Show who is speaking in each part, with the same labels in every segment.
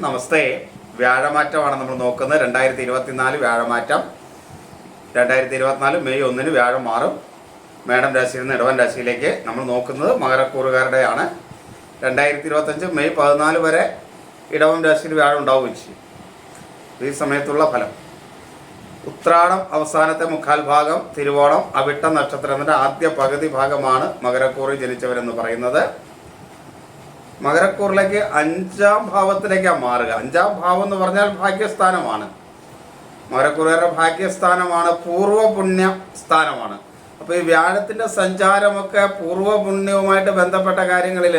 Speaker 1: നമസ്തേ. വ്യാഴമാറ്റമാണ് നമ്മൾ നോക്കുന്നത്. രണ്ടായിരത്തി ഇരുപത്തിനാല് വ്യാഴമാറ്റം. രണ്ടായിരത്തി ഇരുപത്തിനാല് മെയ് ഒന്നിന് വ്യാഴം മാറും. മേഡം രാശിയിൽ നിന്ന് ഇടവൻ രാശിയിലേക്ക് നമ്മൾ നോക്കുന്നത് മകരക്കൂറുകാരുടെയാണ്. രണ്ടായിരത്തി ഇരുപത്തഞ്ച് മെയ് പതിനാല് വരെ ഇടവം രാശിയിൽ വ്യാഴം ഉണ്ടാവുകയും ചെയ്യും. ഈ സമയത്തുള്ള ഫലം. ഉത്രാടം അവസാനത്തെ മുക്കാൽ ഭാഗം തിരുവോണം അവിട്ട നക്ഷത്രത്തിന്റെ ആദ്യ പകുതി ഭാഗമാണ് മകരക്കൂറിൽ ജനിച്ചവരെന്ന് പറയുന്നത്. മകരക്കൂറിലേക്ക് അഞ്ചാം ഭാവത്തിലേക്കാണ് മാറുക. അഞ്ചാം ഭാവം എന്ന് പറഞ്ഞാൽ ഭാഗ്യസ്ഥാനമാണ്. മകരക്കൂറുകാരുടെ ഭാഗ്യസ്ഥാനമാണ് പൂർവ പുണ്യ സ്ഥാനമാണ്. അപ്പോൾ ഈ വ്യാഴത്തിന്റെ സഞ്ചാരമൊക്കെ പൂർവ പുണ്യവുമായിട്ട് ബന്ധപ്പെട്ട കാര്യങ്ങളിൽ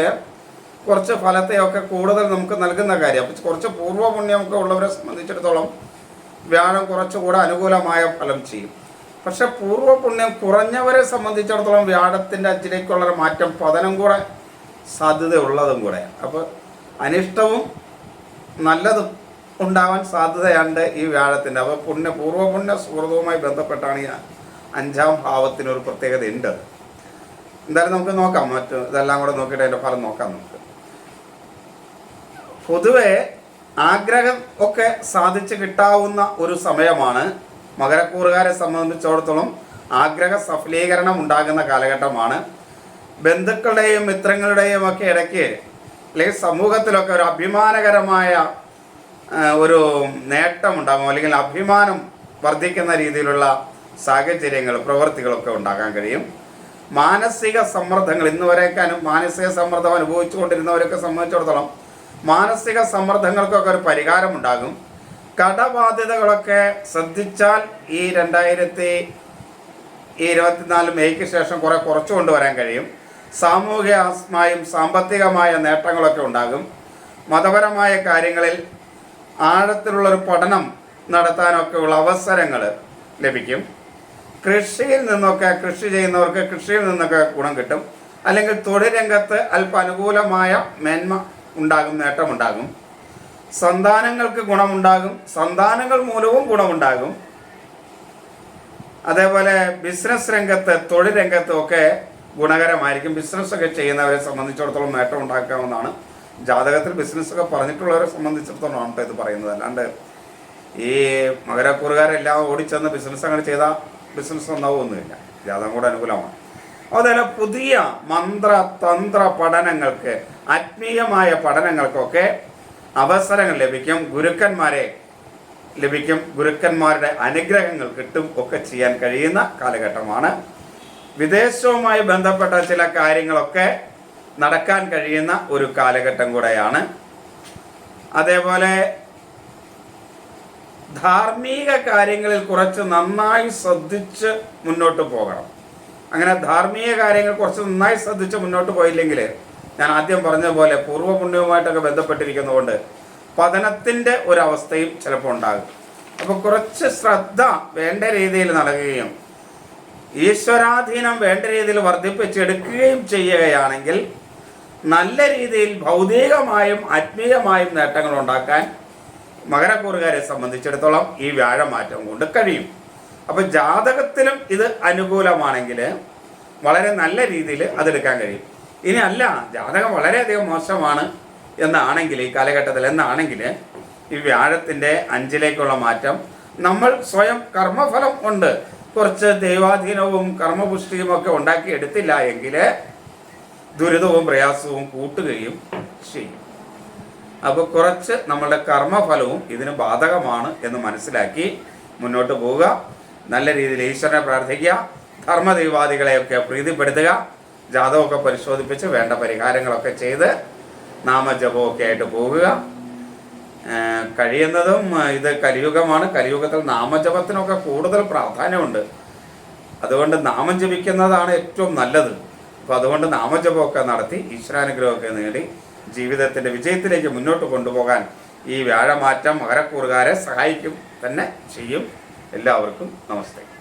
Speaker 1: കുറച്ച് ഫലത്തെയൊക്കെ കൂടുതൽ നമുക്ക് നൽകുന്ന കാര്യം. അപ്പോൾ കുറച്ച് പൂർവ പുണ്യമൊക്കെ ഉള്ളവരെ സംബന്ധിച്ചിടത്തോളം വ്യാഴം കുറച്ചുകൂടെ അനുകൂലമായ ഫലം ചെയ്യും. പക്ഷെ പൂർവ പുണ്യം കുറഞ്ഞവരെ സംബന്ധിച്ചിടത്തോളം വ്യാഴത്തിന്റെ അച്ചിലേക്കുള്ളൊരു മാറ്റം പതനം കൂടെ സാധ്യതയുള്ളതും കൂടെ. അപ്പോൾ അനിഷ്ടവും നല്ലതും ഉണ്ടാവാൻ സാധ്യതയുണ്ട് ഈ വ്യാഴത്തിന്റെ അപ്പോൾ പുണ്യ പൂർവ പുണ്യ സുഹൃതവുമായി ബന്ധപ്പെട്ടാണ് ഈ അഞ്ചാം ഭാവത്തിനൊരു പ്രത്യേകത ഉണ്ട് എന്തായാലും നമുക്ക് നോക്കാം. മറ്റു ഇതെല്ലാം കൂടെ നോക്കിയിട്ട് അതിന്റെ ഫലം നോക്കാം നമുക്ക്. പൊതുവെ ആഗ്രഹം ഒക്കെ സാധിച്ചു കിട്ടാവുന്ന ഒരു സമയമാണ്. മകരക്കൂറുകാരെ സംബന്ധിച്ചിടത്തോളം ആഗ്രഹ സഫലീകരണം ഉണ്ടാകുന്ന കാലഘട്ടമാണ്. ബന്ധുക്കളുടെയും മിത്രങ്ങളുടെയും ഒക്കെ ഇടയ്ക്ക് അല്ലെങ്കിൽ സമൂഹത്തിലൊക്കെ ഒരു അഭിമാനകരമായ ഒരു നേട്ടം ഉണ്ടാകും അല്ലെങ്കിൽ അഭിമാനം വർദ്ധിക്കുന്ന രീതിയിലുള്ള സാഹചര്യങ്ങൾ പ്രവൃത്തികളൊക്കെ ഉണ്ടാക്കാൻ കഴിയും. മാനസിക സമ്മർദ്ദങ്ങൾ ഇന്ന് വരെയൊക്കെ അനു മാനസിക സമ്മർദ്ദം അനുഭവിച്ചുകൊണ്ടിരുന്നവരൊക്കെ സംബന്ധിച്ചിടത്തോളം മാനസിക സമ്മർദ്ദങ്ങൾക്കൊക്കെ ഒരു പരിഹാരം ഉണ്ടാകും കടബാധ്യതകളൊക്കെ ശ്രദ്ധിച്ചാൽ ഈ രണ്ടായിരത്തി ഇരുപത്തിനാല് മെയ്ക്ക് ശേഷം കുറെ കുറച്ചു കൊണ്ടുവരാൻ കഴിയും. സാമൂഹികമായും സാമ്പത്തികമായ നേട്ടങ്ങളൊക്കെ ഉണ്ടാകും. മതപരമായ കാര്യങ്ങളിൽ ആഴത്തിലുള്ളൊരു പഠനം നടത്താനൊക്കെ ഉള്ള അവസരങ്ങൾ ലഭിക്കും. കൃഷിയിൽ നിന്നൊക്കെ കൃഷി ചെയ്യുന്നവർക്ക് കൃഷിയിൽ നിന്നൊക്കെ ഗുണം കിട്ടും. അല്ലെങ്കിൽ തൊഴിൽ രംഗത്ത് അല്പ അനുകൂലമായ മേന്മ ഉണ്ടാകും നേട്ടമുണ്ടാകും. സന്താനങ്ങൾക്ക് ഗുണമുണ്ടാകും സന്താനങ്ങൾ മൂലവും ഗുണമുണ്ടാകും. അതേപോലെ ബിസിനസ് രംഗത്ത് തൊഴിൽ രംഗത്തും ഒക്കെ ഗുണകരമായിരിക്കും. ബിസിനസ് ഒക്കെ ചെയ്യുന്നവരെ സംബന്ധിച്ചിടത്തോളം നേട്ടം ഉണ്ടാക്കാവുന്നതാണ്. ജാതകത്തിൽ ബിസിനസ് ഒക്കെ പറഞ്ഞിട്ടുള്ളവരെ സംബന്ധിച്ചിടത്തോളം ആണ് ഇത് പറയുന്നത്. അല്ലാണ്ട് ഈ മകരക്കൂറുകാരെല്ലാം ഓടിച്ചെന്ന് ബിസിനസ് അങ്ങനെ ചെയ്താൽ ബിസിനസ് നന്നാവുമൊന്നുമില്ല ജാതകം കൂടെ അനുകൂലമാണ്. അതുപോലെ പുതിയ മന്ത്ര തന്ത്ര പഠനങ്ങൾക്ക് ആത്മീയമായ പഠനങ്ങൾക്കൊക്കെ അവസരങ്ങൾ ലഭിക്കും. ഗുരുക്കന്മാരെ ലഭിക്കും. ഗുരുക്കന്മാരുടെ അനുഗ്രഹങ്ങൾ കിട്ടും ഒക്കെ ചെയ്യാൻ കഴിയുന്ന കാലഘട്ടമാണ് വിദേശവുമായി ബന്ധപ്പെട്ട ചില കാര്യങ്ങളൊക്കെ നടക്കാൻ കഴിയുന്ന ഒരു കാലഘട്ടം കൂടെയാണ്. അതേപോലെ ധാർമ്മിക കാര്യങ്ങളിൽ കുറച്ച് നന്നായി ശ്രദ്ധിച്ച് മുന്നോട്ട് പോകണം. അങ്ങനെ ധാർമ്മിക കാര്യങ്ങൾ കുറച്ച് നന്നായി ശ്രദ്ധിച്ച് മുന്നോട്ട് പോയില്ലെങ്കിൽ ഞാൻ ആദ്യം പറഞ്ഞ പോലെ പൂർവ പുണ്യവുമായിട്ടൊക്കെ ബന്ധപ്പെട്ടിരിക്കുന്നതുകൊണ്ട് പതനത്തിന്റെ ഒരവസ്ഥയും ചിലപ്പോൾ ഉണ്ടാകും. അപ്പോൾ കുറച്ച് ശ്രദ്ധ വേണ്ട രീതിയിൽ നടക്കുകയും ഈശ്വരാധീനം വേണ്ട രീതിയിൽ വർദ്ധിപ്പിച്ചെടുക്കുകയും ചെയ്യുകയാണെങ്കിൽ നല്ല രീതിയിൽ ഭൗതികമായും ആത്മീയമായും നേട്ടങ്ങൾ ഉണ്ടാക്കാൻ മകരക്കൂറുകാരെ സംബന്ധിച്ചിടത്തോളം ഈ വ്യാഴമാറ്റം കൊണ്ട് കഴിയും. അപ്പോൾ ജാതകത്തിലും ഇത് അനുകൂലമാണെങ്കിൽ വളരെ നല്ല രീതിയിൽ അതെടുക്കാൻ കഴിയും. ഇനി അല്ല ജാതകം വളരെയധികം മോശമാണ് എന്നാണെങ്കിൽ ഈ കാലഘട്ടത്തിൽ എന്നാണെങ്കിൽ ഈ വ്യാഴത്തിന്റെ അഞ്ചിലേക്കുള്ള മാറ്റം നമ്മൾ സ്വയം കർമ്മഫലം കൊണ്ട് കുറച്ച് ദൈവാധീനവും കർമ്മപുഷ്ടിയും ഒക്കെ ഉണ്ടാക്കി എടുത്തില്ല എങ്കിൽ ദുരിതവും പ്രയാസവും കൂട്ടുകയും ചെയ്യും. അപ്പോൾ കുറച്ച് നമ്മളുടെ കർമ്മഫലവും ഇതിന് ബാധകമാണ് എന്ന് മനസ്സിലാക്കി മുന്നോട്ട് പോവുക. നല്ല രീതിയിൽ ഈശ്വരനെ പ്രാർത്ഥിക്കുക. ധർമ്മദൈവാദികളെയൊക്കെ പ്രീതിപ്പെടുത്തുക. ജാതകമൊക്കെ പരിശോധിപ്പിച്ച് വേണ്ട പരിഹാരങ്ങളൊക്കെ ചെയ്ത് നാമജപമൊക്കെ ആയിട്ട് പോകുക. കഴിയുന്നതും ഇത് കലിയുഗമാണ്. കലിയുഗത്തിൽ നാമജപത്തിനൊക്കെ കൂടുതൽ പ്രാധാന്യമുണ്ട്. അതുകൊണ്ട് നാമം ജപിക്കുന്നതാണ് ഏറ്റവും നല്ലത്. അപ്പോൾ അതുകൊണ്ട് നാമജപമൊക്കെ നടത്തി ഈശ്വരാനുഗ്രഹമൊക്കെ നേടി ജീവിതത്തിന്റെ വിജയത്തിലേക്ക് മുന്നോട്ട് കൊണ്ടുപോകാൻ ഈ വ്യാഴമാറ്റം മകരക്കൂറുകാരെ സഹായിക്കും തന്നെ ചെയ്യും. എല്ലാവർക്കും നമസ്തേ.